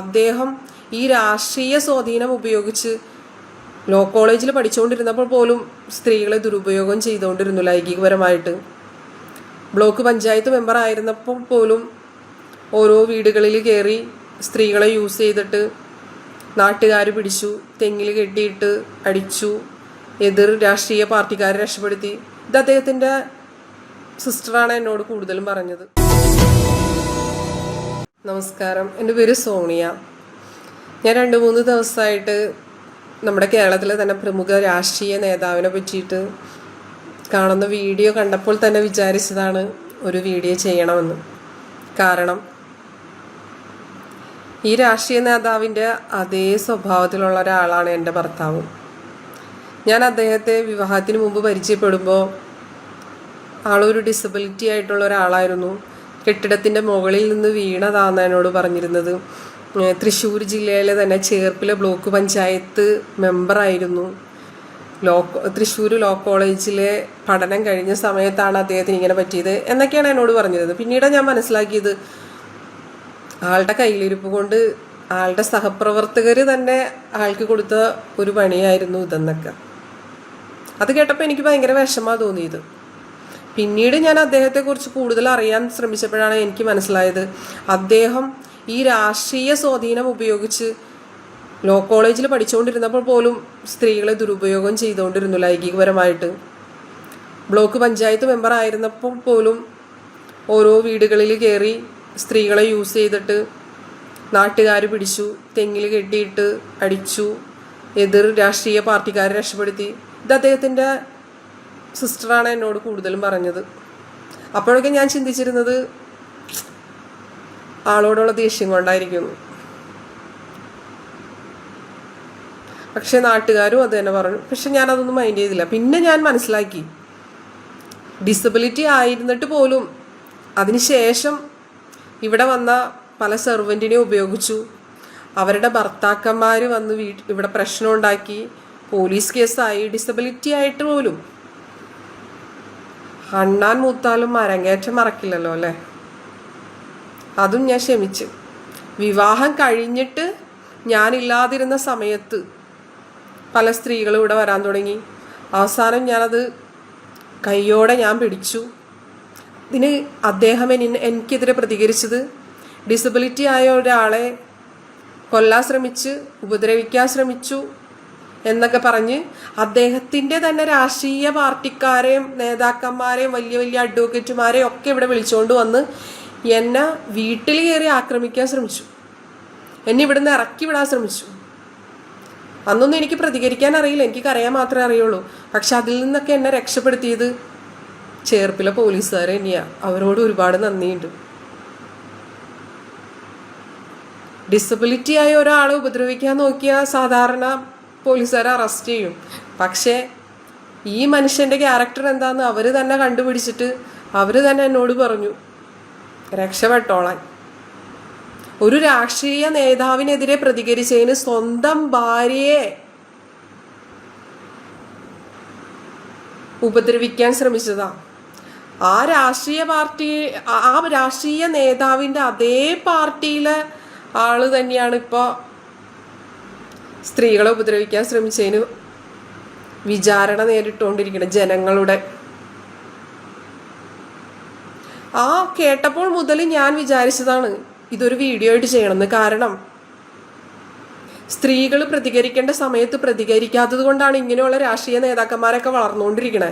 അദ്ദേഹം ഈ രാഷ്ട്രീയ സ്വാധീനം ഉപയോഗിച്ച് ലോ കോളേജിൽ പഠിച്ചുകൊണ്ടിരുന്നപ്പോൾ പോലും സ്ത്രീകളെ ദുരുപയോഗം ചെയ്തുകൊണ്ടിരുന്നു ലൈംഗികപരമായിട്ട്. ബ്ലോക്ക് പഞ്ചായത്ത് മെമ്പർ ആയിരുന്നപ്പോൾ പോലും ഓരോ വീടുകളിൽ കയറി സ്ത്രീകളെ യൂസ് ചെയ്തിട്ട് നാട്ടുകാർ പിടിച്ചു തെങ്ങിൽ കെട്ടിയിട്ട് അടിച്ചു എതിർ രാഷ്ട്രീയ പാർട്ടിക്കാരെ രക്ഷപ്പെടുത്തി. ഇത് അദ്ദേഹത്തിന്റെ സിസ്റ്ററാണ് എന്നോട് കൂടുതലും പറഞ്ഞത്. നമസ്കാരം. എന്റെ പേര് സോണിയ. ഞാൻ രണ്ട് മൂന്ന് ദിവസമായിട്ട് നമ്മുടെ കേരളത്തിലെ തന്നെ പ്രമുഖ രാഷ്ട്രീയ നേതാവിനെ പറ്റിയിട്ട് കാണുന്ന വീഡിയോ കണ്ടപ്പോൾ തന്നെ വിചാരിച്ചതാണ് ഒരു വീഡിയോ ചെയ്യണമെന്ന്. കാരണം ഈ രാഷ്ട്രീയ നേതാവിന്റെ അതേ സ്വഭാവത്തിലുള്ള ഒരാളാണ് എന്റെ ഭർത്താവ്. ഞാൻ അദ്ദേഹത്തെ വിവാഹത്തിന് മുമ്പ് പരിചയപ്പെടുമ്പോൾ ആളൊരു ഡിസബിലിറ്റി ആയിട്ടുള്ള ഒരാളായിരുന്നു. കെട്ടിടത്തിന്റെ മുകളിൽ നിന്ന് വീണതാന്ന് എന്നോട് പറഞ്ഞിരുന്നത്. തൃശ്ശൂർ ജില്ലയിലെ തന്നെ ചേർപ്പിലെ ബ്ലോക്ക് പഞ്ചായത്ത് മെമ്പറായിരുന്നു ലോ തൃശ്ശൂർ ലോ കോളേജിലെ പഠനം കഴിഞ്ഞ സമയത്താണ് അദ്ദേഹത്തിന് ഇങ്ങനെ പറ്റിയത് എന്നൊക്കെയാണ് എന്നോട് പറഞ്ഞത് പിന്നീട് ഞാൻ മനസ്സിലാക്കിയത് ആളുടെ കയ്യിലിരിപ്പ് കൊണ്ട് ആളുടെ സഹപ്രവർത്തകർ തന്നെ ആൾക്ക് കൊടുത്ത ഒരു പണിയായിരുന്നു ഇതെന്നൊക്കെ. അത് കേട്ടപ്പോൾ എനിക്ക് ഭയങ്കര വിഷമമാണ് തോന്നിയത്. പിന്നീട് ഞാൻ അദ്ദേഹത്തെക്കുറിച്ച് കൂടുതൽ അറിയാൻ ശ്രമിച്ചപ്പോഴാണ് എനിക്ക് മനസ്സിലായത്. അദ്ദേഹം ഈ രാഷ്ട്രീയ സ്വാധീനം ഉപയോഗിച്ച് ലോ കോളേജിൽ പഠിച്ചുകൊണ്ടിരുന്നപ്പോൾ പോലും സ്ത്രീകളെ ദുരുപയോഗം ചെയ്തുകൊണ്ടിരുന്നു ലൈംഗികപരമായിട്ട്. ബ്ലോക്ക് പഞ്ചായത്ത് മെമ്പർ ആയിരുന്നപ്പോൾ പോലും ഓരോ വീടുകളിൽ കയറി സ്ത്രീകളെ യൂസ് ചെയ്തിട്ട് നാട്ടുകാർ പിടിച്ചു തെങ്ങിൽ കെട്ടിയിട്ട് അടിച്ചു എതിർ രാഷ്ട്രീയ പാർട്ടിക്കാരെ രക്ഷപ്പെടുത്തി. ഇത് അദ്ദേഹത്തിന്റെ സിസ്റ്ററാണ് എന്നോട് കൂടുതലും പറഞ്ഞത്. അപ്പോഴൊക്കെ ഞാൻ ചിന്തിച്ചിരുന്നത് ആളോടുള്ള ദേഷ്യം കൊണ്ടായിരിക്കുന്നു പക്ഷെ നാട്ടുകാരും അത് തന്നെ പറഞ്ഞു. പക്ഷെ ഞാൻ അതൊന്നും മൈൻഡ് ചെയ്തില്ല. പിന്നെ ഞാൻ മനസ്സിലാക്കി. ഡിസബിലിറ്റി ആയിരുന്നിട്ട് പോലും അതിനുശേഷം ഇവിടെ വന്ന പല സെർവന്റിനെ ഉപയോഗിച്ചു. അവരുടെ ഭർത്താക്കന്മാർ വന്ന് വീട്ട് ഇവിടെ പ്രശ്നം ഉണ്ടാക്കി. പോലീസ് കേസായി ഡിസബിലിറ്റി ആയിട്ട് പോലും അണ്ണാൻ മൂത്താലും അരങ്ങേറ്റം മറക്കില്ലല്ലോ അല്ലേ? അതും ഞാൻ ക്ഷമിച്ചു. വിവാഹം കഴിഞ്ഞിട്ട് ഞാനില്ലാതിരുന്ന സമയത്ത് പല സ്ത്രീകളും ഇവിടെ വരാൻ തുടങ്ങി. അവസാനം ഞാനത് കയ്യോടെ ഞാൻ പിടിച്ചു. ഇതിന് അദ്ദേഹം എനി- എനിക്കെതിരെ പ്രതികരിച്ചത് ഡിസബിലിറ്റി ആയ ഒരാളെ കൊല്ലാൻ ശ്രമിച്ച് ഉപദ്രവിക്കാൻ ശ്രമിച്ചു. എന്നൊക്കെ പറഞ്ഞ് അദ്ദേഹത്തിന്റെ തന്നെ രാഷ്ട്രീയ പാർട്ടിക്കാരെയും നേതാക്കന്മാരെയും വലിയ വലിയ അഡ്വക്കേറ്റുമാരെയും ഒക്കെ ഇവിടെ വിളിച്ചുകൊണ്ട് വന്ന് എന്നെ വീട്ടിൽ കയറി ആക്രമിക്കാൻ ശ്രമിച്ചു. എന്നെ ഇവിടുന്ന് ഇറക്കി വിടാൻ ശ്രമിച്ചു. അന്നൊന്നും എനിക്ക് പ്രതികരിക്കാൻ അറിയില്ല. എനിക്ക് കരയാൻ മാത്രമേ അറിയുള്ളൂ. പക്ഷെ അതിൽ നിന്നൊക്കെ എന്നെ രക്ഷപ്പെടുത്തിയത് ചേർപ്പിലെ പോലീസുകാർ തന്നെയാണ് അവരോട് ഒരുപാട് നന്ദിയുണ്ട്. ഡിസബിലിറ്റി ആയ ഒരാളെ ഉപദ്രവിക്കാൻ നോക്കിയ സാധാരണ പോലീസുകാരെ അറസ്റ്റ് ചെയ്യും. പക്ഷേ ഈ മനുഷ്യന്റെ ക്യാരക്ടർ എന്താന്ന് അവർ തന്നെ കണ്ടുപിടിച്ചിട്ട് അവർ തന്നെ എന്നോട് പറഞ്ഞു രക്ഷപ്പെട്ടോളാൻ. ഒരു രാഷ്ട്രീയ നേതാവിനെതിരെ പ്രതികരിച്ചതിന് സ്വന്തം ഭാര്യയെ ഉപദ്രവിക്കാൻ ശ്രമിച്ചതാ. ആ രാഷ്ട്രീയ പാർട്ടി ആ രാഷ്ട്രീയ നേതാവിന്റെ അതേ പാർട്ടിയിലെ ആൾ തന്നെയാണ് ഇപ്പോൾ സ്ത്രീകളെ ഉപദ്രവിക്കാൻ ശ്രമിച്ചതിന് വിചാരണ നേരിട്ടുകൊണ്ടിരിക്കണം ജനങ്ങളുടെ. ആ കേട്ടപ്പോൾ മുതൽ ഞാൻ വിചാരിച്ചതാണ് ഇതൊരു വീഡിയോ ആയിട്ട് ചെയ്യണമെന്ന്. കാരണം സ്ത്രീകൾ പ്രതികരിക്കേണ്ട സമയത്ത് പ്രതികരിക്കാത്തത് കൊണ്ടാണ് ഇങ്ങനെയുള്ള രാഷ്ട്രീയ നേതാക്കന്മാരൊക്കെ വളർന്നുകൊണ്ടിരിക്കണേ.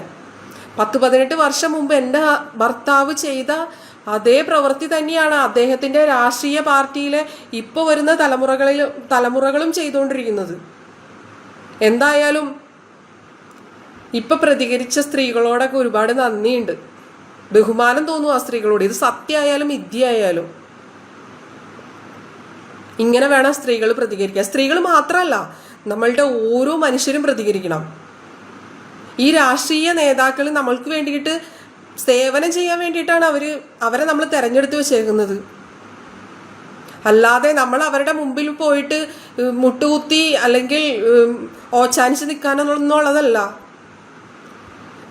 പത്ത് പതിനെട്ട് വർഷം മുമ്പ് എന്റെ ഭർത്താവ് ചെയ്ത അതേ പ്രവൃത്തി തന്നെയാണ് അദ്ദേഹത്തിന്റെ രാഷ്ട്രീയ പാർട്ടിയിലെ ഇപ്പോൾ വരുന്ന തലമുറകളിൽ തലമുറകളും ചെയ്തുകൊണ്ടിരിക്കുന്നത്. എന്തായാലും ഇപ്പൊ പ്രതികരിച്ച സ്ത്രീകളോടൊക്കെ ഒരുപാട് നന്ദിയുണ്ട്. ബഹുമാനം തോന്നും ആ സ്ത്രീകളോട്. ഇത് സത്യമായാലും വിദ്യയായാലും ഇങ്ങനെ വേണം സ്ത്രീകൾ പ്രതികരിക്കുക സ്ത്രീകൾ മാത്രമല്ല നമ്മളുടെ ഓരോ മനുഷ്യരും പ്രതികരിക്കണം. ഈ രാഷ്ട്രീയ നേതാക്കൾ നമ്മൾക്ക് വേണ്ടിയിട്ട് സേവനം ചെയ്യാൻ വേണ്ടിയിട്ടാണ് അവർ അവരെ നമ്മൾ തിരഞ്ഞെടുത്ത് വെച്ചേക്കുന്നത്. അല്ലാതെ നമ്മൾ അവരുടെ മുമ്പിൽ പോയിട്ട് മുട്ടുകുത്തി അല്ലെങ്കിൽ ഓച്ചാനിച്ച് നിൽക്കാനെന്നുള്ളതല്ല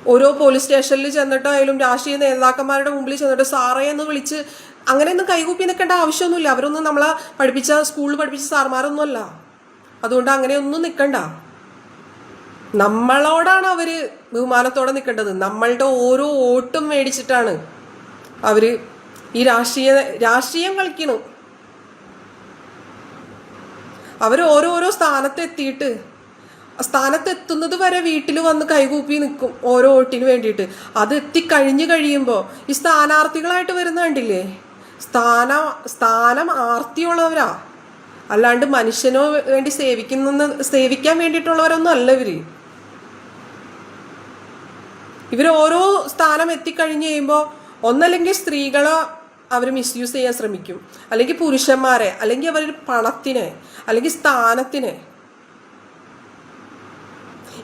ഓരോ പോലീസ് സ്റ്റേഷനിൽ ചെന്നിട്ടായാലും രാഷ്ട്രീയ നേതാക്കന്മാരുടെ മുമ്പിൽ ചെന്നിട്ട് സാറേ എന്ന് വിളിച്ച് അങ്ങനെയൊന്നും കൈകൂപ്പി നിൽക്കേണ്ട ആവശ്യമൊന്നുമില്ല. അവരൊന്നും നമ്മളെ പഠിപ്പിച്ച സ്കൂളിൽ പഠിപ്പിച്ച സാർമാരൊന്നുമല്ല. അതുകൊണ്ട് അങ്ങനെയൊന്നും നിൽക്കണ്ട. നമ്മളോടാണ് അവർ ബഹുമാനത്തോടെ നിൽക്കേണ്ടത് നമ്മളുടെ ഓരോ വോട്ടും മേടിച്ചിട്ടാണ് അവർ ഈ രാഷ്ട്രീയ രാഷ്ട്രീയം കളിക്കണം. അവർ ഓരോരോ സ്ഥാനത്തെത്തിയിട്ട് സ്ഥാനത്തെത്തുന്നത് വരെ വീട്ടിൽ വന്ന് കൈകൂപ്പി നിൽക്കും ഓരോ വോട്ടിന് വേണ്ടിയിട്ട്. അത് എത്തിക്കഴിഞ്ഞു കഴിയുമ്പോൾ ഈ സ്ഥാനാർത്ഥികളായിട്ട് വരുന്ന കണ്ടില്ലേ? സ്ഥാന സ്ഥാനം ആർത്തിയുള്ളവരാ. അല്ലാണ്ട് മനുഷ്യനോ വേണ്ടി സേവിക്കുന്ന സേവിക്കാൻ വേണ്ടിയിട്ടുള്ളവരൊന്നും അല്ല ഇവർ. ഇവർ ഓരോ സ്ഥാനം എത്തിക്കഴിഞ്ഞ് കഴിയുമ്പോൾ ഒന്നല്ലെങ്കിൽ സ്ത്രീകളെ അവർ മിസ്യൂസ് ചെയ്യാൻ ശ്രമിക്കും. അല്ലെങ്കിൽ പുരുഷന്മാരെ അല്ലെങ്കിൽ അവർ പണത്തിന് അല്ലെങ്കിൽ സ്ഥാനത്തിന്.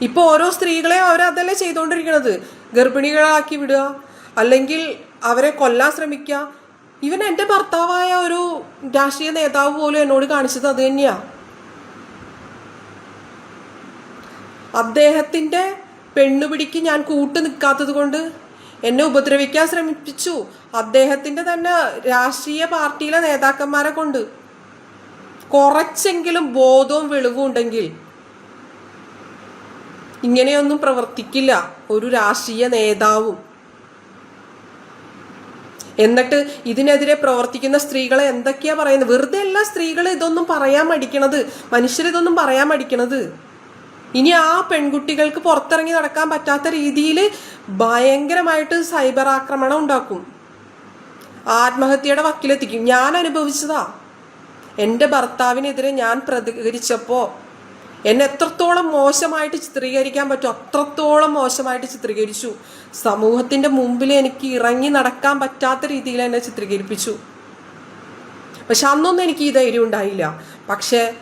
ഇപ്പൊ ഓരോ സ്ത്രീകളെ അവർ അതല്ലേ ചെയ്തുകൊണ്ടിരിക്കണത് ഗർഭിണികളാക്കി വിടുക അല്ലെങ്കിൽ അവരെ കൊല്ലാൻ ശ്രമിക്കുക ഇവൻ എന്റെ ഭർത്താവായ ഒരു രാഷ്ട്രീയ നേതാവ് പോലും എന്നോട് കാണിച്ചത് അത് തന്നെയാ. അദ്ദേഹത്തിന്റെ പെണ്ണുപിടിക്ക് ഞാൻ കൂട്ടു നിൽക്കാത്തത് കൊണ്ട് എന്നെ ഉപദ്രവിക്കാൻ ശ്രമിപ്പിച്ചു. അദ്ദേഹത്തിന്റെ തന്നെ രാഷ്ട്രീയ പാർട്ടിയിലെ നേതാക്കന്മാരെ കൊണ്ട്. കുറച്ചെങ്കിലും ബോധവും വെളിവും ഉണ്ടെങ്കിൽ ഇങ്ങനെയൊന്നും പ്രവർത്തിക്കില്ല ഒരു രാഷ്ട്രീയ നേതാവും. എന്നിട്ട് ഇതിനെതിരെ പ്രവർത്തിക്കുന്ന സ്ത്രീകളെ എന്തൊക്കെയാ പറയുന്നത്? വെറുതെ അല്ല സ്ത്രീകൾ ഇതൊന്നും പറയാൻ മടിക്കണത്. മനുഷ്യരിതൊന്നും പറയാൻ മടിക്കണത്. ഇനി ആ പെൺകുട്ടികൾക്ക് പുറത്തിറങ്ങി നടക്കാൻ പറ്റാത്ത രീതിയിൽ ഭയങ്കരമായിട്ട് സൈബർ ആക്രമണം ഉണ്ടാക്കും. ആത്മഹത്യയുടെ വക്കിലെത്തിക്കും. ഞാൻ അനുഭവിച്ചതാ. എന്റെ ഭർത്താവിനെതിരെ ഞാൻ പ്രതികരിച്ചപ്പോൾ എന്നെ എത്രത്തോളം മോശമായിട്ട് ചിത്രീകരിക്കാൻ പറ്റും അത്രത്തോളം മോശമായിട്ട് ചിത്രീകരിച്ചു. സമൂഹത്തിന്റെ മുമ്പിൽ എനിക്ക് ഇറങ്ങി നടക്കാൻ പറ്റാത്ത രീതിയിൽ എന്നെ ചിത്രീകരിപ്പിച്ചു. പക്ഷെ അന്നൊന്നും എനിക്ക് ഈ ധൈര്യം ഉണ്ടായില്ല. പക്ഷെ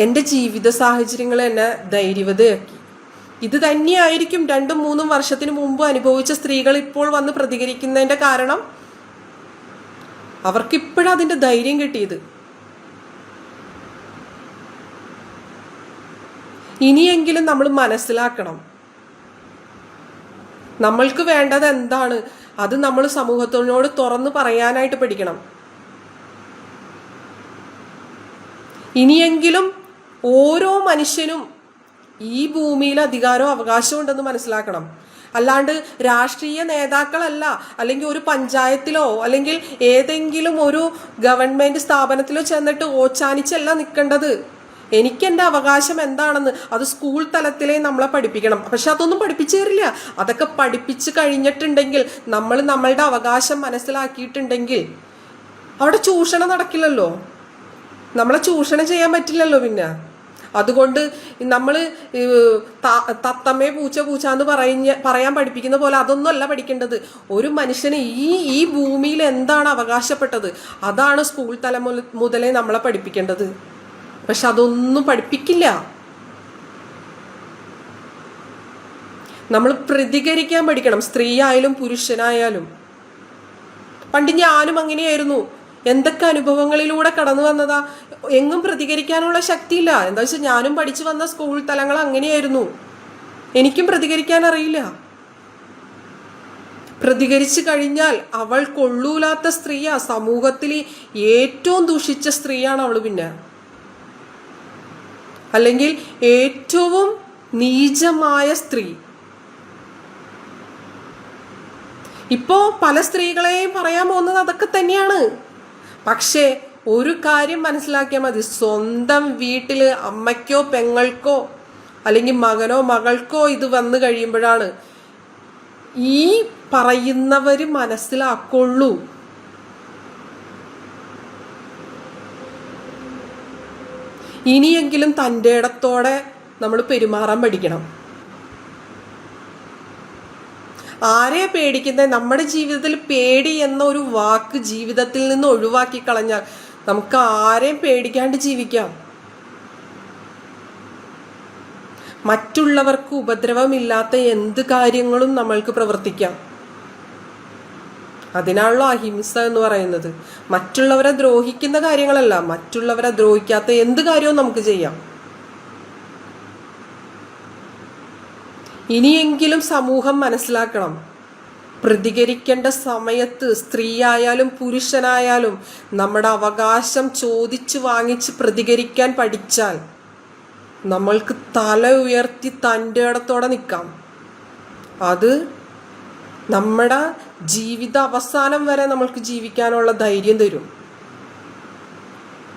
എന്റെ ജീവിത സാഹചര്യങ്ങൾ എന്നെ ധൈര്യവതയാക്കി. ഇത് തന്നെയായിരിക്കും രണ്ടും മൂന്നും വർഷത്തിന് മുമ്പ് അനുഭവിച്ച സ്ത്രീകൾ ഇപ്പോൾ വന്ന് പ്രതികരിക്കുന്നതിന്റെ കാരണം? അവർക്കിപ്പോഴും അതിന്റെ ധൈര്യം കിട്ടിയത്? ഇനിയെങ്കിലും നമ്മൾ മനസ്സിലാക്കണം. നമ്മൾക്ക് വേണ്ടത് എന്താണ്? അത് നമ്മൾ സമൂഹത്തിനോട് തുറന്ന് പറയാനായിട്ട് പഠിക്കണം. ഇനിയെങ്കിലും ഓരോ മനുഷ്യനും ഈ ഭൂമിയിൽ അധികാരവും അവകാശവും ഉണ്ടെന്ന് മനസ്സിലാക്കണം. അല്ലാണ്ട് രാഷ്ട്രീയ നേതാക്കളല്ല അല്ലെങ്കിൽ ഒരു പഞ്ചായത്തിലോ അല്ലെങ്കിൽ ഏതെങ്കിലും ഒരു ഗവൺമെന്റ് സ്ഥാപനത്തിലോ ചെന്നിട്ട് ഓച്ചാനിച്ചല്ല നിൽക്കേണ്ടത്. എനിക്ക് എന്റെ അവകാശം എന്താണെന്ന് അത് സ്കൂൾ തലത്തിലേ നമ്മളെ പഠിപ്പിക്കണം. പക്ഷെ അതൊന്നും പഠിപ്പിച്ചു തരില്ല. അതൊക്കെ പഠിപ്പിച്ചു കഴിഞ്ഞിട്ടുണ്ടെങ്കിൽ നമ്മൾ നമ്മളുടെ അവകാശം മനസ്സിലാക്കിയിട്ടുണ്ടെങ്കിൽ അവിടെ ചൂഷണം നടക്കില്ലല്ലോ. നമ്മളെ ചൂഷണം ചെയ്യാൻ പറ്റില്ലല്ലോ പിന്നെ. അതുകൊണ്ട് നമ്മൾ തത്തമ്മേ പൂച്ച പൂച്ച എന്ന് പറഞ്ഞ പറയാൻ പഠിപ്പിക്കുന്ന പോലെ അതൊന്നും അല്ല പഠിക്കേണ്ടത്. ഒരു മനുഷ്യന് ഈ ഈ ഭൂമിയിൽ എന്താണ് അവകാശപ്പെട്ടത്? അതാണ് സ്കൂൾ തലം മുതലേ നമ്മളെ പഠിപ്പിക്കേണ്ടത്. പക്ഷെ അതൊന്നും പഠിപ്പിക്കില്ല. നമ്മൾ പ്രതികരിക്കാൻ പഠിക്കണം. സ്ത്രീയായാലും പുരുഷനായാലും. പണ്ട് ഞാനും അങ്ങനെയായിരുന്നു. എന്തൊക്കെ അനുഭവങ്ങളിലൂടെ കടന്നു വന്നതാ? എങ്ങും പ്രതികരിക്കാനുള്ള ശക്തിയില്ല. എന്താ വെച്ചാൽ ഞാനും പഠിച്ചു വന്ന സ്കൂൾ തലങ്ങൾ അങ്ങനെയായിരുന്നു. എനിക്കും പ്രതികരിക്കാൻ അറിയില്ല. പ്രതികരിച്ചു കഴിഞ്ഞാൽ അവൾ കൊള്ളൂലാത്ത സ്ത്രീയാ. സമൂഹത്തിൽ ഏറ്റവും ദൂഷിച്ച സ്ത്രീയാണ് അവൾ പിന്നെ. അല്ലെങ്കിൽ ഏറ്റവും നീചമായ സ്ത്രീ. ഇപ്പോ പല സ്ത്രീകളെയും പറയാൻ പോകുന്നത് അതൊക്കെ തന്നെയാണ്. പക്ഷേ ഒരു കാര്യം മനസ്സിലാക്കിയാൽ മതി. സ്വന്തം വീട്ടിൽ അമ്മയ്ക്കോ പെങ്ങൾക്കോ അല്ലെങ്കിൽ മകനോ മകൾക്കോ ഇത് വന്നു കഴിയുമ്പോഴാണ് ഈ പറയുന്നവർ മനസ്സിലാക്കുള്ളൂ. ഇനിയെങ്കിലും തന്റെ ഇടത്തോടെ നമ്മൾ പെരുമാറാൻ പഠിക്കണം. ആരെ പേടിക്കുന്നത് നമ്മുടെ ജീവിതത്തിൽ പേടി എന്ന ഒരു വാക്ക് ജീവിതത്തിൽ നിന്ന് ഒഴിവാക്കി കളഞ്ഞാൽ നമുക്ക് ആരെയും പേടിക്കാണ്ട് ജീവിക്കാം. മറ്റുള്ളവർക്ക് ഉപദ്രവമില്ലാത്ത എന്ത് കാര്യങ്ങളും നമ്മൾക്ക് പ്രവർത്തിക്കാം. അതിനാണല്ലോ അഹിംസ എന്ന് പറയുന്നത്. മറ്റുള്ളവരെ ദ്രോഹിക്കുന്ന കാര്യങ്ങളല്ല മറ്റുള്ളവരെ ദ്രോഹിക്കാത്ത എന്ത് കാര്യവും നമുക്ക് ചെയ്യാം. ഇനിയെങ്കിലും സമൂഹം മനസ്സിലാക്കണം. പ്രതികരിക്കേണ്ട സമയത്ത് സ്ത്രീയായാലും പുരുഷനായാലും നമ്മുടെ അവകാശം ചോദിച്ചു വാങ്ങിച്ച് പ്രതികരിക്കാൻ പഠിച്ചാൽ നമ്മൾക്ക് തല ഉയർത്തി തന്റെ ഇടത്തോടെ നിൽക്കാം. അത് നമ്മുടെ ജീവിത അവസാനം വരെ നമ്മൾക്ക് ജീവിക്കാനുള്ള ധൈര്യം തരും.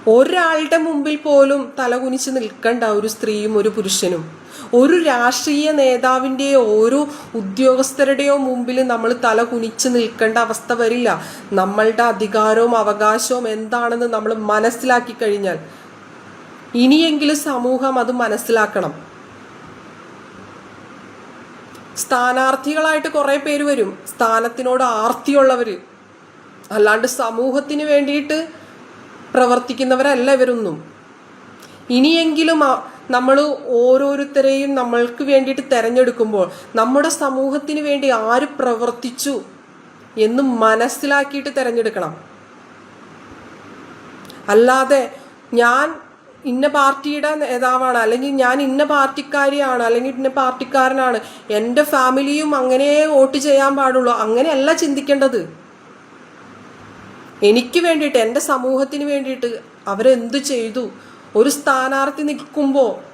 ഒരാളുടെ മുമ്പിൽ പോലും തലകുനിച്ച് നിൽക്കേണ്ട ഒരു സ്ത്രീയും ഒരു പുരുഷനും. ഒരു രാഷ്ട്രീയ നേതാവിന്റെയോ ഒരു ഉദ്യോഗസ്ഥരുടെയോ മുമ്പിൽ നമ്മൾ തല കുനിച്ച് നിൽക്കേണ്ട അവസ്ഥ വരില്ല. നമ്മളുടെ അധികാരവും അവകാശവും എന്താണെന്ന് നമ്മൾ മനസ്സിലാക്കി കഴിഞ്ഞാൽ ഇനിയെങ്കിലും സമൂഹം അത് മനസ്സിലാക്കണം. സ്ഥാനാർത്ഥികളായിട്ട് കുറേ പേര് വരും. സ്ഥാനത്തിനോട് ആർത്തിയുള്ളവർ അല്ലാണ്ട് സമൂഹത്തിന് വേണ്ടിയിട്ട് പ്രവർത്തിക്കുന്നവരല്ല ഇവരൊന്നും. ഇനിയെങ്കിലും നമ്മൾ ഓരോരുത്തരെയും നമ്മൾക്ക് വേണ്ടിയിട്ട് തിരഞ്ഞെടുക്കുമ്പോൾ നമ്മുടെ സമൂഹത്തിന് വേണ്ടി ആര് പ്രവർത്തിച്ചു എന്ന് മനസ്സിലാക്കിയിട്ട് തിരഞ്ഞെടുക്കണം. അല്ലാതെ ഞാൻ ഇന്ന പാർട്ടിയുടെ നേതാവാണ് അല്ലെങ്കിൽ ഞാൻ ഇന്ന പാർട്ടിക്കാരിയാണ് അല്ലെങ്കിൽ ഇന്ന പാർട്ടിക്കാരനാണ് എന്റെ ഫാമിലിയും അങ്ങനെ വോട്ട് ചെയ്യാൻ പാടുള്ളൂ അങ്ങനെയല്ല ചിന്തിക്കേണ്ടത്. എനിക്ക് വേണ്ടിയിട്ട് എന്റെ സമൂഹത്തിന് വേണ്ടിയിട്ട് അവരെന്ത് ചെയ്തു? ഒരു സ്ഥാനാർത്ഥി നിൽക്കുമ്പോൾ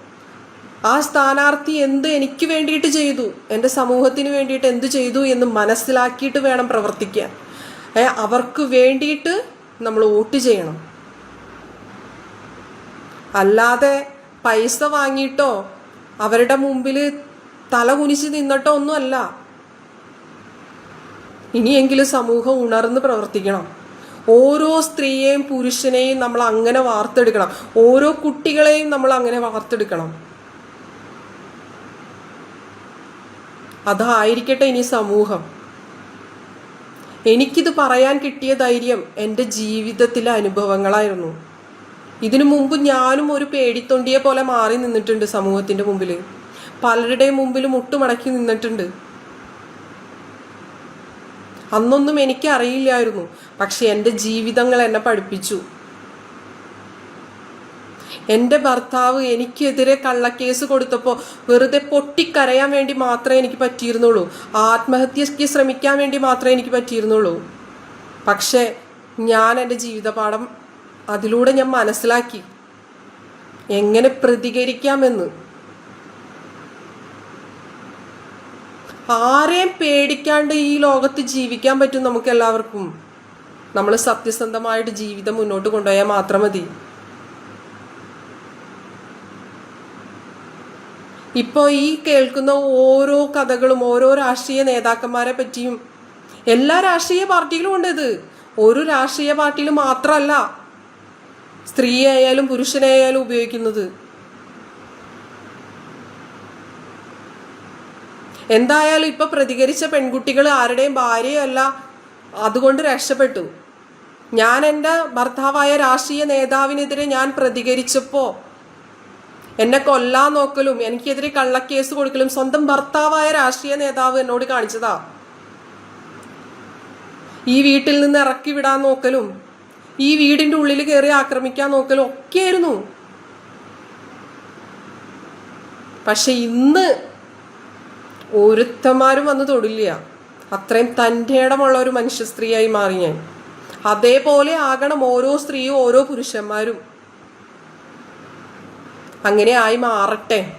ആ സ്ഥാനാർത്ഥി എന്ത് എനിക്ക് വേണ്ടിയിട്ട് ചെയ്തു? എന്റെ സമൂഹത്തിന് വേണ്ടിയിട്ട് എന്ത് ചെയ്തു എന്ന് മനസ്സിലാക്കിയിട്ട് വേണം പ്രവർത്തിക്കാൻ. അവർക്ക് വേണ്ടിയിട്ട് നമ്മൾ വോട്ട് ചെയ്യണം. അല്ലാതെ പൈസ വാങ്ങിയിട്ടോ അവരുടെ മുമ്പിൽ തല കുനിച്ച് നിന്നിട്ടോ ഒന്നുമല്ല. ഇനിയെങ്കിലും സമൂഹം ഉണർന്ന് പ്രവർത്തിക്കണം. ഓരോ സ്ത്രീയെയും പുരുഷനെയും നമ്മൾ അങ്ങനെ വാർത്തെടുക്കണം. ഓരോ കുട്ടികളെയും നമ്മൾ അങ്ങനെ വാർത്തെടുക്കണം. അതായിരിക്കട്ടെ ഇനി സമൂഹം. എനിക്കിത് പറയാൻ കിട്ടിയ ധൈര്യം എന്റെ ജീവിതത്തിലെ അനുഭവങ്ങളായിരുന്നു. ഇതിനു മുമ്പ് ഞാനും ഒരു പേടിത്തൊണ്ടിയെ പോലെ മാറി നിന്നിട്ടുണ്ട് സമൂഹത്തിന്റെ മുമ്പിൽ പലരുടെയും മുമ്പിൽ മുട്ടുമടക്കി നിന്നിട്ടുണ്ട്. അന്നൊന്നും എനിക്ക് അറിയില്ലായിരുന്നു പക്ഷെ എന്റെ ജീവിതങ്ങൾ എന്നെ പഠിപ്പിച്ചു. എന്റെ ഭർത്താവ് എനിക്കെതിരെ കള്ളക്കേസ് കൊടുത്തപ്പോൾ വെറുതെ പൊട്ടിക്കരയാൻ വേണ്ടി മാത്രമേ എനിക്ക് പറ്റിയിരുന്നുള്ളൂ. ആത്മഹത്യക്ക് ശ്രമിക്കാൻ വേണ്ടി മാത്രമേ എനിക്ക് പറ്റിയിരുന്നുള്ളൂ. പക്ഷേ ഞാൻ എന്റെ ജീവിതപാഠം അതിലൂടെ ഞാൻ മനസ്സിലാക്കി. എങ്ങനെ പ്രതികരിക്കാമെന്ന്. ആരെയും പേടിക്കാണ്ട് ഈ ലോകത്ത് ജീവിക്കാൻ പറ്റും നമുക്ക് എല്ലാവർക്കും നമ്മൾ സത്യസന്ധമായിട്ട് ജീവിതം മുന്നോട്ട് കൊണ്ടുപോയാൽ മാത്രം മതി. ഇപ്പോൾ ഈ കേൾക്കുന്ന ഓരോ കഥകളും ഓരോ രാഷ്ട്രീയ നേതാക്കന്മാരെ പറ്റിയും എല്ലാ രാഷ്ട്രീയ പാർട്ടിയിലും ഉണ്ട് ഇത്. ഒരു രാഷ്ട്രീയ പാർട്ടിയിൽ മാത്രമല്ല സ്ത്രീയായാലും പുരുഷനായാലും ഉപയോഗിക്കുന്നത്. എന്തായാലും ഇപ്പൊ പ്രതികരിച്ച പെൺകുട്ടികൾ ആരുടെയും ഭാര്യയല്ല അതുകൊണ്ട് രക്ഷപ്പെട്ടു. ഞാൻ എന്റെ ഭർത്താവായ രാഷ്ട്രീയ നേതാവിനെതിരെ ഞാൻ പ്രതികരിച്ചപ്പോൾ എന്നെ കൊല്ലാൻ നോക്കലും എനിക്കെതിരെ കള്ളക്കേസ് കൊടുക്കലും സ്വന്തം ഭർത്താവായ രാഷ്ട്രീയ നേതാവ് എന്നോട് കാണിച്ചതാ. ഈ വീട്ടിൽ നിന്ന് ഇറക്കി വിടാൻ നോക്കലും ഈ വീടിന്റെ ഉള്ളിൽ കയറി ആക്രമിക്കാൻ നോക്കലും ഒക്കെയായിരുന്നു. പക്ഷെ ഇന്ന് ഒരുത്തന്മാരും വന്ന് തൊടില്ല. അത്രയും തന്റെ ഇടമുള്ള ഒരു മനുഷ്യ സ്ത്രീയായി മാറി ഞാൻ. അതേപോലെ ആകണം ഓരോ സ്ത്രീയും ഓരോ പുരുഷന്മാരും. അങ്ങനെ ആയി മാറട്ടെ.